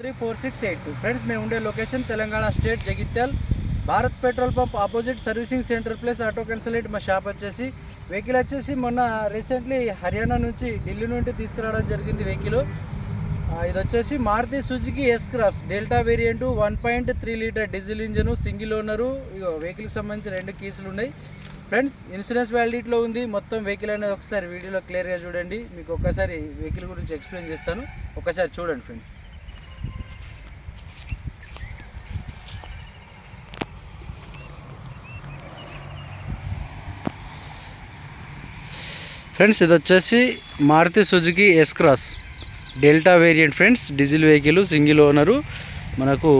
Three four six eight two. Friends మేము ఉండే location Telangana state Jagtial. Bharat petrol pump opposite servicing centre plus auto consultant మా shop వచ్చేసి. Vehicle వచ్చేసి మొన్న recently Haryana నుంచి ఢిల్లీ నుండి తీసుకురావడం జరిగింది వెహికల్ ఇది వచ్చేసి Maruti Suzuki S cross delta variant one point three litre diesel engine single owner ఇగో వెహికల్కి సంబంధించి రెండు కీసులు ఉన్నాయి. ఫ్రెండ్స్ ఇన్సూరెన్స్ వ్యాలిడిటీలో ఉంది. మొత్తం వెహికల్ అనేది ఒకసారి వీడియోలో క్లియర్గా చూడండి. మీకు ఒక్కసారి వెహికల్ గురించి ఎక్స్ప్లెయిన్ చేస్తాను. ఒకసారి చూడండి ఫ్రెండ్స్ ఫ్రెండ్స్ ఇది వచ్చేసి Maruti Suzuki S Cross Delta variant friends diesel vehicle single owner. మనకు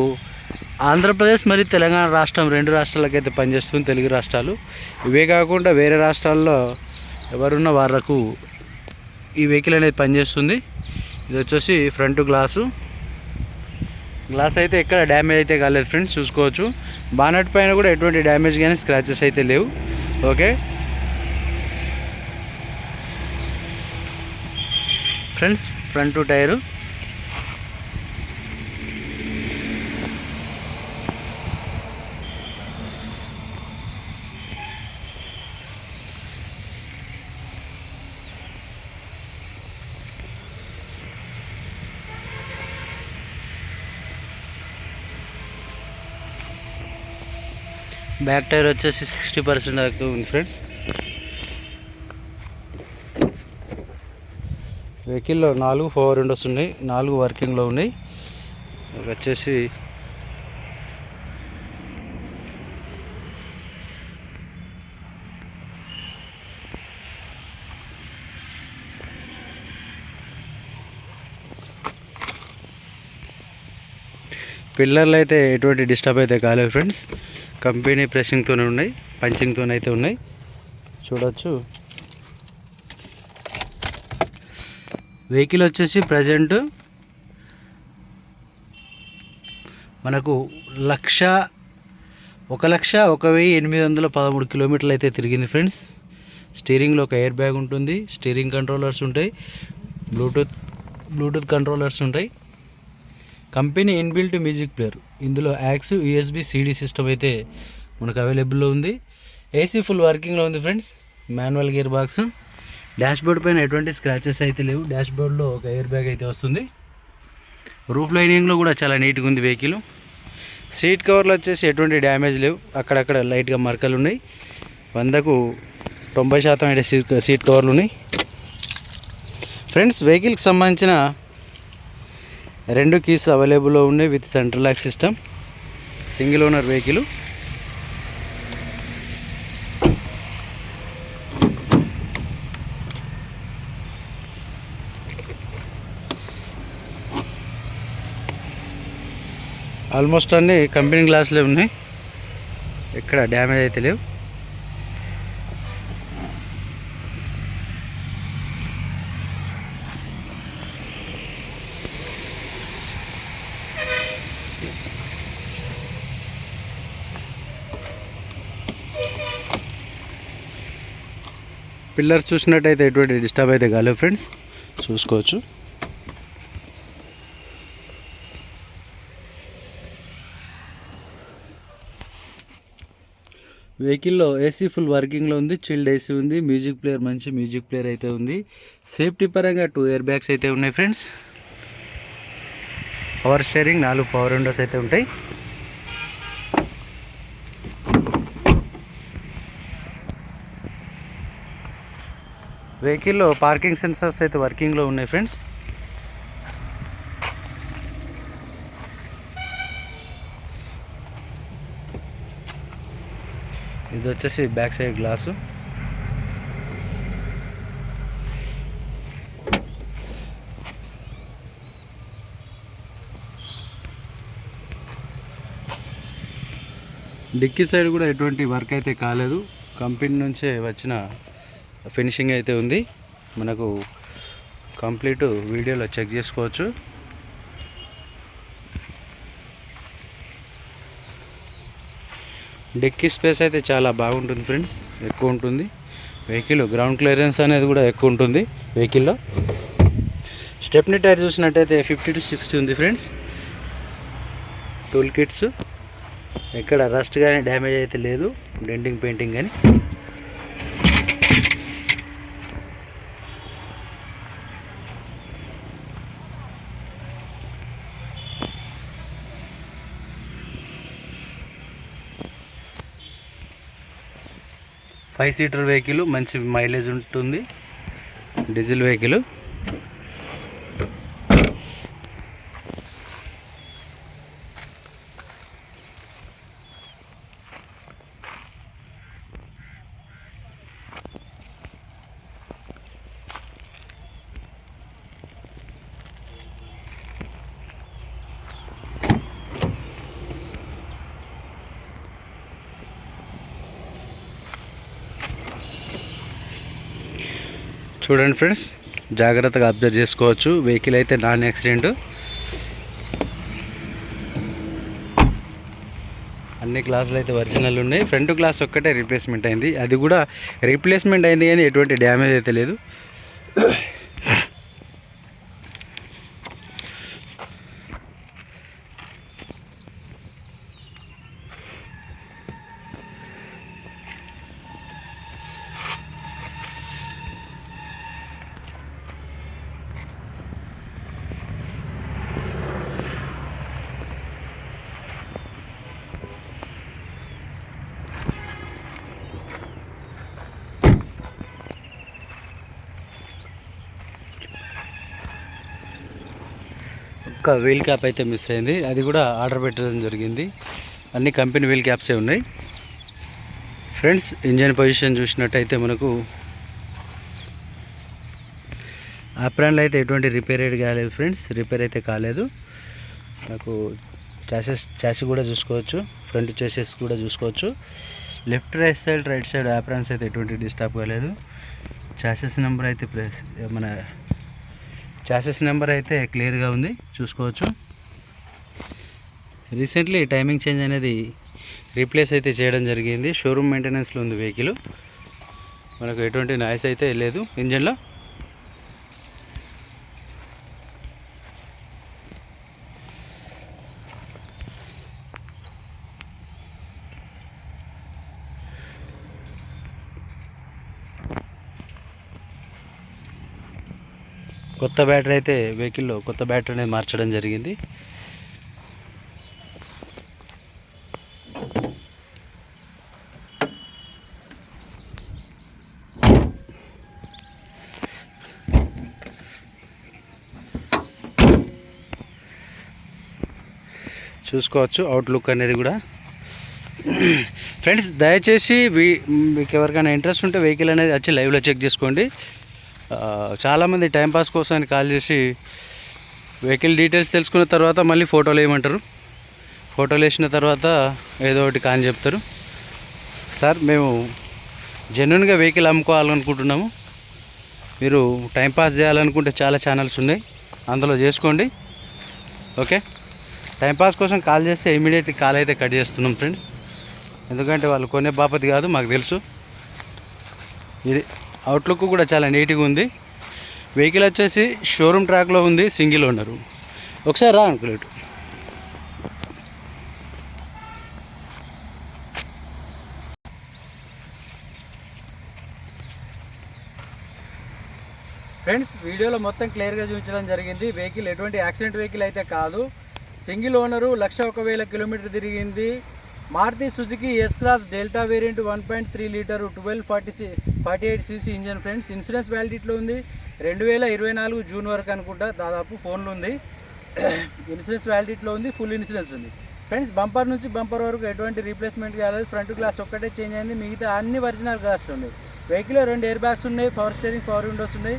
ఆంధ్రప్రదేశ్ మరియు తెలంగాణ రాష్ట్రం రెండు రాష్ట్రాలకైతే పనిచేస్తుంది తెలుగు రాష్ట్రాలు. ఇవే కాకుండా వేరే రాష్ట్రాల్లో ఎవరున్న వాళ్ళకు ఈ వెహికల్ అనేది పనిచేస్తుంది. ఇది వచ్చేసి ఫ్రంట్ గ్లాసు. గ్లాస్ అయితే ఎక్కడ డ్యామేజ్ అయితే కాలేదు ఫ్రెండ్స్ చూసుకోవచ్చు. బానట్ పైన కూడా ఎటువంటి డ్యామేజ్ కానీ స్క్రాచెస్ అయితే లేవు. Okay? Friends front tyre. Back tyre వచ్చేసి సిక్స్టీ పర్సెంట్ దాకా ఉంది ఫ్రెండ్స్. వెహికల్లో నాలుగు పవర్ విండోస్ ఉన్నాయి నాలుగు వర్కింగ్లో ఉన్నాయి. వచ్చేసి పిల్లర్లు అయితే ఎటువంటి డిస్టర్బ్ అయితే కాలేదు ఫ్రెండ్స్. కంపెనీ ప్రెషింగ్తోనే ఉన్నాయి పంచింగ్తోనే అయితే ఉన్నాయి. చూడొచ్చు. వెహికల్ వచ్చేసి ప్రజెంట్ మనకు లక్ష ఒక లక్ష ఒక వెయ్యి ఎనిమిది వందల పదమూడు కిలోమీటర్లు అయితే తిరిగింది ఫ్రెండ్స్. స్టీరింగ్లో ఒక ఎయిర్ బ్యాగ్ ఉంటుంది. స్టీరింగ్ కంట్రోలర్స్ ఉంటాయి. బ్లూటూత్ బ్లూటూత్ కంట్రోలర్స్ ఉంటాయి. Company inbuilt music player. ఇందులో యాక్స్ యూఎస్బి సిడి సిస్టమ్ అయితే మనకు అవైలబుల్లో ఉంది. ఏసీ ఫుల్ వర్కింగ్లో ఉంది friends. Manual gear box. Dash board పైన ఎటువంటి స్క్రాచెస్ అయితే లేవు. డాష్ బోర్డ్లో ఒక ఎయిర్ బ్యాగ్ అయితే వస్తుంది. రూఫ్ లైనింగ్లో కూడా చాలా నీట్గా ఉంది వెహికల్ సీట్ కవర్లు వచ్చేసి ఎటువంటి డ్యామేజ్ లేవు. అక్కడక్కడ లైట్గా మరకలు ఉన్నాయి. వందకు తొంభై శాతం అయితే సీట్ సీట్ కవర్లు ఉన్నాయి. ఫ్రెండ్స్ వెహికల్కి సంబంధించిన రెండు కీస్ అవైలబుల్లో ఉన్నాయి with central lock system single owner vehicle almost అన్ని కంపెనీ గ్లాసులే ఉన్నాయి. ఎక్కడ డ్యామేజ్ అయితే లేవు. పిల్లర్స్ చూసినట్టయితే ఎటువంటి డిస్టర్బ్ అయితే కాలేవు ఫ్రెండ్స్. చూసుకోవచ్చు. వెహికల్లో ఏసీ ఫుల్ వర్కింగ్లో ఉంది చిల్డ్ ఏసీ ఉంది మ్యూజిక్ ప్లేయర్ మంచి మ్యూజిక్ ప్లేయర్ అయితే ఉంది. సేఫ్టీ పరంగా టూ ఇయర్ బ్యాగ్స్ అయితే ఉన్నాయి ఫ్రెండ్స్. పవర్ షేరింగ్ నాలుగు పవర్ విండోస్ అయితే ఉంటాయి. వెహికల్లో పార్కింగ్ సెన్సర్స్ అయితే వర్కింగ్లో ఉన్నాయి ఫ్రెండ్స్. ఇది వచ్చేసి back side glass. Dicky side కూడా ఎటువంటి వర్క్ అయితే కాలేదు. కంపెనీ నుంచే వచ్చిన ఫినిషింగ్ అయితే ఉంది. మనకు కంప్లీట్ వీడియోలో చెక్ చేసుకోవచ్చు. డెక్కీ స్పేస్ అయితే చాలా బాగుంటుంది ఫ్రెండ్స్ ఎక్కువ ఉంటుంది. వెహికల్ గ్రౌండ్ క్లియరెన్స్ అనేది కూడా ఎక్కువ ఉంటుంది వెహికల్లో. స్టెప్నీ టైర్ చూసినట్టయితే ఫిఫ్టీ టు సిక్స్టీ ఉంది ఫ్రెండ్స్. టూల్ కిట్స్ ఎక్కడ రస్ట్ కానీ డ్యామేజ్ అయితే లేదు డెంటింగ్ పెయింటింగ్ కానీ ఫైవ్ సీటర్ వెహికల్ మంచి మైలేజ్ ఉంటుంది. Diesel vehicle. చూడండి ఫ్రెండ్స్ జాగ్రత్తగా అబ్జర్వ్ చేసుకోవచ్చు. వెహికల్ అయితే నాన్ యాక్సిడెంట్. అన్ని గ్లాసులు అయితే ఒరిజినల్ ఉన్నాయి. ఫ్రంట్ గ్లాస్ ఒక్కటే రీప్లేస్మెంట్ అయింది. అది కూడా రీప్లేస్మెంట్ అయింది కానీ ఎటువంటి డ్యామేజ్ అయితే లేదు. ఒక్క వీల్ క్యాప్ అయితే మిస్ అయింది. అది కూడా ఆర్డర్ పెట్టడం జరిగింది. అన్ని కంపెనీ వీల్ క్యాప్సే ఉన్నాయి. ఫ్రెండ్స్ ఇంజన్ పొజిషన్ చూసినట్టయితే మనకు ఆప్రాన్లో అయితే ఎటువంటి రిపేర్ అయితే కాలేదు ఫ్రెండ్స్ రిపేర్ అయితే కాలేదు. నాకు చాసెస్ చాసి కూడా చూసుకోవచ్చు. ఫ్రంట్ చేసెస్ కూడా చూసుకోవచ్చు. Left right side right side aprons అయితే ఎటువంటి డిస్టర్బ్ కాలేదు. చాసెస్ నెంబర్ అయితే ప్రెస్ మన చాసెస్ నెంబర్ అయితే క్లియర్గా ఉంది. చూసుకోవచ్చు. రీసెంట్లీ టైమింగ్ చేంజ్ అనేది రీప్లేస్ అయితే చేయడం జరిగింది. షోరూమ్ మెయింటెనెన్స్లో ఉంది వెహికల్. మనకు ఎటువంటి నాయిస్ అయితే లేదు. ఇంజన్లో కొత్త బ్యాటరీ అయితే వెహికల్లో కొత్త బ్యాటరీ అనేది మార్చడం జరిగింది. చూసుకోవచ్చు అవుట్లుక్ అనేది కూడా. ఫ్రెండ్స్ దయచేసి మీకు ఎవరికైనా ఇంట్రెస్ట్ ఉంటే వెహికల్ అనేది వచ్చి లైవ్లో చెక్ చేసుకోండి. చాలామంది టైంపాస్ కోసం అని కాల్ చేసి వెహికల్ డీటెయిల్స్ తెలుసుకున్న తర్వాత మళ్ళీ ఫోటోలు వేయమంటారు. ఫోటోలు వేసిన తర్వాత ఏదో ఒకటి కాని చెప్తారు. సార్ మేము జెన్యున్గా వెహికల్ అమ్ముకోవాలనుకుంటున్నాము. మీరు టైంపాస్ చేయాలనుకుంటే చాలా ఛానల్స్ ఉన్నాయి. అందులో చేసుకోండి. ఓకే? టైంపాస్ కోసం కాల్ చేస్తే ఇమీడియట్లీ కాల్ అయితే కట్ చేస్తున్నాం ఫ్రెండ్స్. ఎందుకంటే వాళ్ళు కొనే బాపతి కాదు మాకు తెలుసు. ఇది అవుట్లుక్ కూడా చాలా నీట్గా ఉంది. వెహికల్ వచ్చేసి షోరూమ్ ట్రాక్లో ఉంది సింగిల్ ఓనరు ఒకసారి రా అనుకోలేటు ఫ్రెండ్స్ వీడియోలో మొత్తం క్లియర్గా చూపించడం జరిగింది. వెహికల్ ఎటువంటి యాక్సిడెంట్ వెహికల్ అయితే కాదు. సింగిల్ ఓనరు లక్ష ఒక వేల కిలోమీటర్ తిరిగింది. Maruti Suzuki S class Delta variant one point three litre twelve forty forty eight CC engine friends insurance వ్యాలిడిటీలో ఉంది. రెండు వేల ఇరవై నాలుగు జూన్ వరకు అనుకుంటా దాదాపు ఫోన్లో ఉంది. ఇన్సూరెన్స్ వ్యాలిడిటీలో ఉంది ఫుల్ ఇన్సూరెన్స్ ఉంది. ఫ్రెండ్స్ బంపర్ నుంచి బంపర్ వరకు ఎటువంటి రీప్లేస్మెంట్ కాలేదు. ఫ్రంట్ గ్లాస్ ఒక్కటే చేంజ్ అయింది. మిగతా అన్ని ఒరిజినల్ గ్లాసులు ఉన్నాయి. వెహికల్లో రెండు ఎయిర్ బ్యాగ్స్ ఉన్నాయి పవర్ స్టీరింగ్ పవర్ విండోస్ ఉన్నాయి.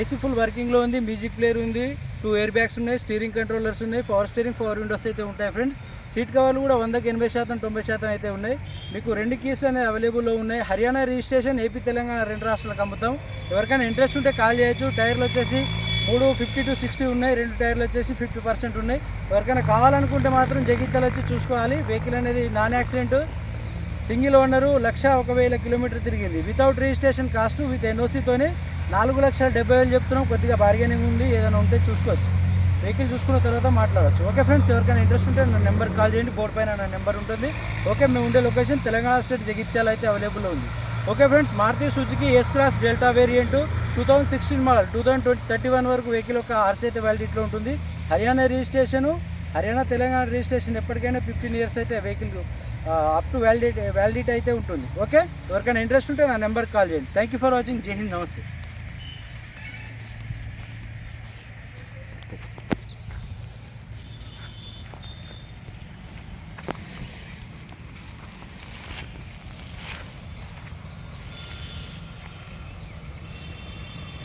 ఏసీ ఫుల్ వర్కింగ్లో ఉంది మ్యూజిక్ ప్లేయర్ ఉంది టూ ఎయిర్ బ్యాగ్స్ ఉన్నాయి స్టీరింగ్ కంట్రోలర్స్ ఉన్నాయి పవర్ స్టీరింగ్ పవర్ విండోస్ అయితే ఉంటాయి ఫ్రెండ్స్. సీట్ కవర్లు కూడా వందకి ఎనభై శాతం తొంభై శాతం అయితే ఉన్నాయి. మీకు రెండు కీస్ అనేవి అవైలబుల్లో ఉన్నాయి. హర్యానా రిజిస్ట్రేషన్ ఏపీ తెలంగాణ రెండు రాష్ట్రాలకు అమ్ముతాం. ఎవరికైనా ఇంట్రెస్ట్ ఉంటే కాల్ చేయొచ్చు. టైర్లు వచ్చేసి మూడు ఫిఫ్టీ టు సిక్స్టీ ఉన్నాయి. రెండు టైర్లు వచ్చేసి ఫిఫ్టీ పర్సెంట్ ఉన్నాయి. ఎవరికైనా కావాలనుకుంటే మాత్రం జగిత్యాల వచ్చి చూసుకోవాలి. వెహికల్ అనేది non accident. Single owner lakh ఒక వేల కిలోమీటర్ తిరిగింది. వితౌట్ రిజిస్ట్రేషన్ కాస్ట్ విత్ ఎన్ఓసీతోనే నాలుగు లక్షల డెబ్బై వేలు చెప్తున్నాం. కొద్దిగా బార్గెనింగ్ ఉంది. ఏదైనా ఉంటే చూసుకోవచ్చు. వెహికల్ చూసుకున్న తర్వాత మాట్లాడవచ్చు ఓకే ఫ్రెండ్స్ ఎవరికైనా ఇంట్రెస్ట్ ఉంటే నా నెంబర్ కాల్ చేయండి బోర్డు పైన నా నెంబర్ ఉంటుంది. ఓకే మేము ఉండే లొకేషన్ తెలంగాణ స్టేట్ జగిత్యాల అయితే అవైలబుల్లో ఉంది. Okay friends Maruti Suzuki S cross Delta variant two thousand sixteen model two thousand twenty thirty one వరకు వెహికల్ యొక్క ఆర్సీ అయితే వ్యాలిడిటీలో ఉంటుంది. హర్యానా రిజిస్ట్రేషను హర్యానా తెలంగాణ రిజిస్ట్రేషన్ ఎప్పటికైనా ఫిఫ్టీన్ ఇయర్స్ అయితే vehicle up to validate validity అయితే ఉంటుంది. ఓకే ఎవరికైనా ఇంట్రెస్ట్ ఉంటే నా నెంబర్కి కాల్ చేయండి. థ్యాంక్ యూ ఫర్ వాచింగ్ జై హింద్ నమస్తే.